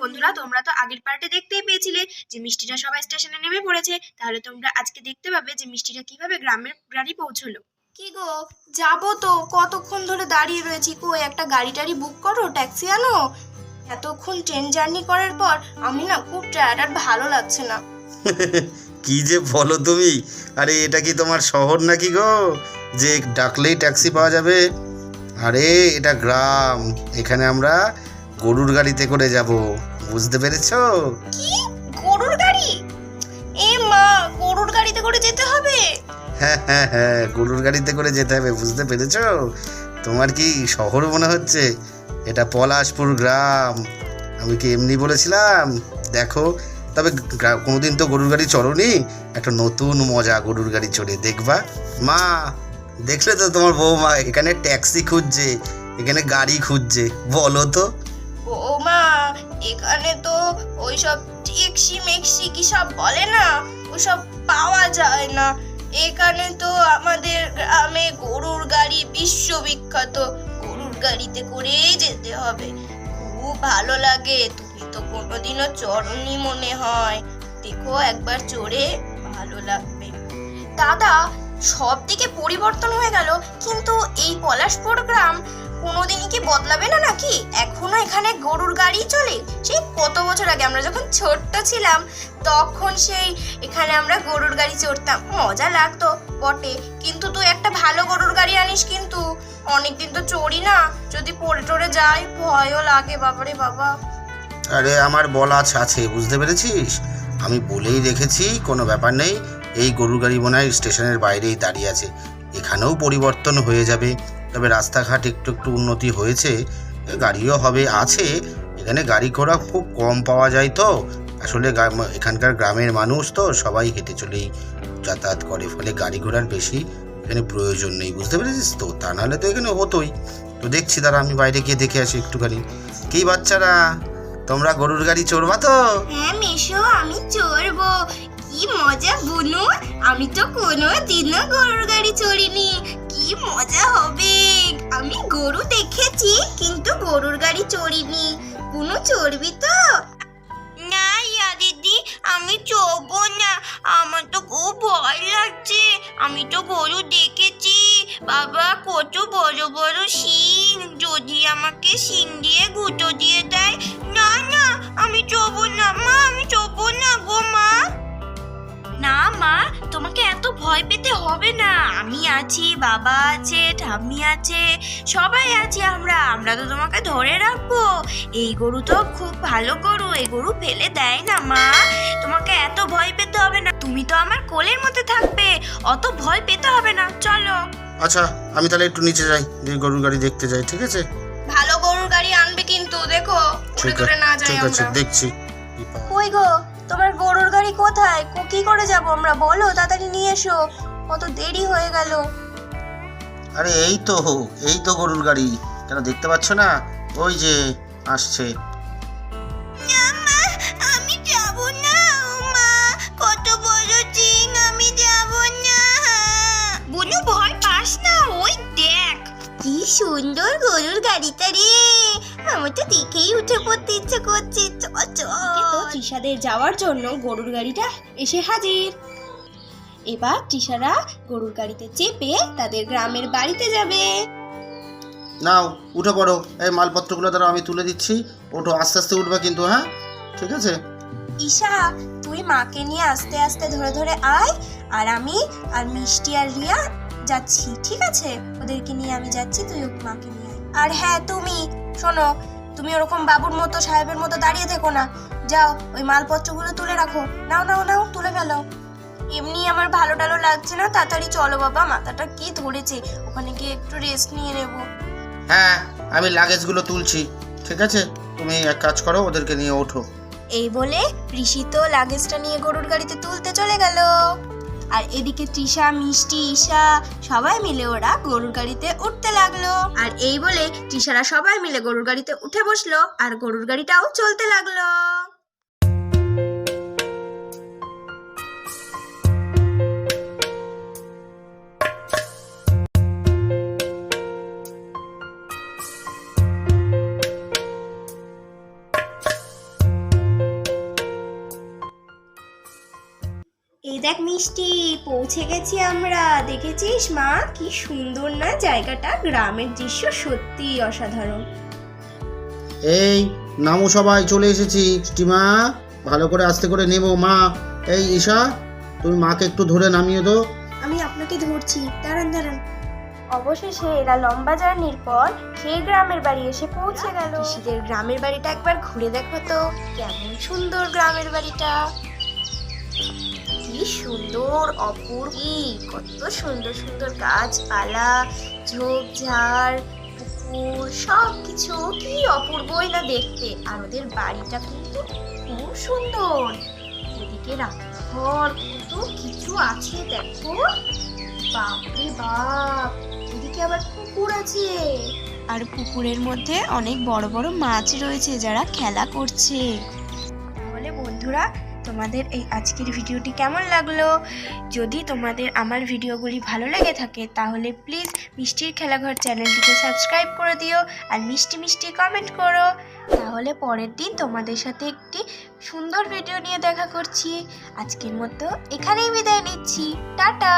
বন্ধুরা তোমরা তো আগের পার্টে দেখতেই পেয়েছিলে যে মিষ্টিটা সবাই স্টেশনে নেমে পড়েছে। তাহলে তোমরা আজকে দেখতে পাবে যে মিষ্টিটা কীভাবে গ্রামের গাড়ি পৌঁছলো। কি গো? যাব তো। কতক্ষণ ধরে দাঁড়িয়ে রয়েছি? কো একটা গাড়ি টাড়ি বুক করো? ট্যাক্সি আনো? এতক্ষণ ট্রেন জার্নি করার পর আমি না খুব টায়ার্ড আর ভালো লাগছে না। কি যে বলো তুমি? আরে এটা কি তোমার শহর নাকি গো? যে ডাকলেই ট্যাক্সি পাওয়া যাবে? আরে এটা গ্রাম। এখানে আমরা গরুর গাড়িতে করে যাব বুঝতে পেরেছ? কি? গরুর গাড়ি? এ মা গরুর গাড়িতে করে যেতে হবে? হ্যাঁ হ্যাঁ হ্যাঁ গরুর গাড়িতে করে যেতে হবে বুঝতে পেরেছ? তোমার কি শহর মনে হচ্ছে? এটা পলাশপুর গ্রাম। আমি কি এমনি বলেছিলাম? দেখো তবে কোনোদিন তো গরুর গাড়ি চড়নি। একটা নতুন মজা গরুর গাড়ি চড়ে দেখবা। মা দেখলে তো তোমার বৌমা এখানে ট্যাক্সি খুঁজছে এখানে গাড়ি খুঁজছে বলো তো। ও মা এখানে তো ওইসব ট্যাক্সি মেক্সি কি সব বলে না? ওসব পাওয়া যায় না। এখানে তো আমাদের গ্রামে গরুর গাড়ি বিশ্ববিখ্যাত। গরুর গাড়িতে করেই যেতে হবে। খুব ভালো লাগে। তুমি তো কোনোদিনও চড়নি মনে হয়। দেখো একবার চড়ে ভালো লাগবে। দাদা সব দিকে পরিবর্তন হয়ে গেল, কিন্তু এই পলাশপুর গ্রাম কোনোদিনই কি বদলাবে না নাকি? এখনও এখানে গরুর গাড়ি চলে? সেই কত বছর আগে আমরা যখন ছোট্ট ছিলাম, তখন সেই এখানে আমরা গরুর গাড়ি চড়তাম। মজা লাগতো, বটে। কিন্তু তুই একটা ভালো গরুর গাড়ি আনিস কিন্তু অনেকদিন তো চড়ি না। যদি পড়ে টরে যাই, ভয়ও লাগে, বাবারে বাবা। আরে আমার বলা আছে, বুঝতে পেরেছিস? আমি বলেই রেখেছি, কোনো ব্যাপার নেই। এই গরুর গাড়ি হয় স্টেশনের বাইরেই দাঁড়িয়ে আছে। এখানেও পরিবর্তন হয়ে যাবে। তবে রাস্তাঘাট একটু একটু উন্নতি হয়েছে। গাড়িও হবে, আছে। এখানে গাড়ি ঘোড়া খুব কম পাওয়া যায় তো। আসলে এখানকার গ্রামের মানুষ তো সবাই হেঁটে চলেই যাতায়াত করে। ফলে গাড়ি ঘোড়ার বেশি এখানে প্রয়োজন নেই। বুঝতে পেরেছিস তো? তা নাহলে তো এখানে হতোই। তো দেখছি, দাঁড়া, আমি বাইরে গিয়ে দেখে আসি একটুখানি। কি বাচ্চারা? তোমরা গরুর গাড়ি চড়বা তো? হ্যাঁ মেশো, আমি চড়বো। কি মজা বুনু? আমি তো কোনো দিনও গরুর গাড়ি চড়িনি। কি মজা হবে? আমি গরু দেখেছি, কিন্তু গরুর গাড়ি চড়িনি। বুনু চড়বি তো? না ইয়া দিদি, আমি চড়বো না। আমার তো খুব ভয় লাগছে। আমি তো গরু দেখেছি। বাবা কত বড় বড় শিং। যদি আমাকে শিং দিয়ে গুঁতো দিয়ে দেয় ভয় পেতে হবে না। আমি আছি বাবা আছে ঠাম্মি আছে সবাই আছি আমরা। আমরা তো তোমাকে ধরে রাখব। এই গরু তো খুব ভালো গরু এই গরু ফেলে দেয় না মা। তোমাকে এত ভয় পেতে হবে না। তুমি তো আমার কোলের মধ্যে থাকবে। অত ভয় পেতে হবে না। চলো। আচ্ছা আমি তাহলে একটু নিচে যাই যে গরুর গাড়ি দেখতে যাই ঠিক আছে? ভালো গরুর গাড়ি আনবে কিন্তু দেখো। ঠিক আছে ঠিক আছে দেখছি। কই গো? তোমার গরুর গাড়ি কোথায়? কি করে যাব আমরা? বলো তাড়াতাড়ি নিয়ে এসো। কত দেরি হয়ে গেল। আরে এই তো এই তো গরুর গাড়ি। কেন দেখতে পাচ্ছ না? ওই যে আসছে। আমি যাব না মা। কত বড় চিং আমি যাব না। বুনু ভয় পাস ওই দেখ। কি সুন্দর গরুর গাড়িটা রে। আমার তো দেখেই উঠে পড়তে ইচ্ছে করছে। চল তো তৃষাদের যাওয়ার জন্য গরুর গাড়িটা এসে হাজির। এবার তৃষারা গরুর গাড়িতে চেপে তাদের গ্রামের বাড়িতে যাবে। নাও উঠে পড়ো। এই মালপত্রগুলো দ্বারা আমি তুলে দিচ্ছি। ওঠো আস্তে আস্তে উঠবে কিন্তু হ্যাঁ? ঠিক আছে? ঈশা তুই মাকে নিয়ে আস্তে আস্তে ধরে ধরে আয় আর আমি আর মিষ্টি আর রিয়া যাচ্ছি ঠিক আছে? ওদেরকে নিয়ে আমি যাচ্ছি তুই ওকে মাকে নিয়ে আয়। আর হ্যাঁ তুমি শোনো তুমি ওরকম বাবুর মতো সাহেবের মতো দাঁড়িয়ে থেকো না। যাও ওই মালপত্রগুলো তুলে রাখো। নাও নাও নাও তুলে ফেলো। এমনি আমার ভালো টালো লাগছে না তাড়াতাড়ি চলো বাবা মাথাটা কি ধরেছে। ওখানে গিয়ে একটু রেস্ট নিয়ে নেব। হ্যাঁ আমি লাগেজগুলো তুলছি। ঠিক আছে? তুমি এক কাজ করো ওদেরকে নিয়ে ওঠো। এই বলে ঋষি তো লাগেজটা নিয়ে গরুর গাড়িতে তুলতে চলে গেল। আর এদিকে তৃষা মিষ্টি ঈশা সবাই মিলে ওরা গরুর গাড়িতে উঠতে লাগল। আর এই বলে তৃষারা সবাই মিলে গরুর গাড়িতে উঠে বসল আর গরুর গাড়িটাও চলতে লাগল। দেখ মিষ্টি পৌঁছে গেছি আমরা। দেখেছিস মা? কি সুন্দর না জায়গাটা? গ্রামের দৃশ্য সত্যি অসাধারণ। এই নামো সবাই চলে এসেছি। স্টিমা ভালো করে আস্তে করে নেব। মা এই ঈশা তুমি মাকে একটু ধরে নামিয়ে দো আমি আপনাকে ধরছি। দাঁড়ান দাঁড়ান। অবশেষে এরা লম্বা জার্নির পর সেই গ্রামের বাড়ি এসে পৌঁছে গেল। পিসিদের গ্রামের বাড়িটা একবার ঘুরে দেখো তো। কেমন সুন্দর গ্রামের বাড়িটা। কি সুন্দর অপূর্ব। কত সুন্দর সুন্দর গাছপালা ঝোপঝাড় পুকুর সব কিছু কি অপূর্বই না দেখতে। আর ওদের বাড়িটা কিন্তু খুব সুন্দর। ওদিকে রান্নাঘর কত কিছু আছে দেখো। বাপরে বাপ! এদিকে আবার পুকুর আছে। আর পুকুরের মধ্যে অনেক বড় বড় মাছ রয়েছে যারা খেলা করছে। তাহলে বন্ধুরা তোমাদের এই আজকের ভিডিওটি কেমন লাগল? যদি তোমাদের আমার ভিডিওগুলি ভালো লেগে থাকে, তাহলে প্লিজ মিষ্টির খেলাঘর চ্যানেলটিকে সাবস্ক্রাইব করে দিও আর মিষ্টি মিষ্টি কমেন্ট করো। তাহলে পরের দিন তোমাদের সাথে একটি সুন্দর ভিডিও নিয়ে দেখা করছি। আজকের মতো এখানেই বিদায় নিচ্ছি। টাটা!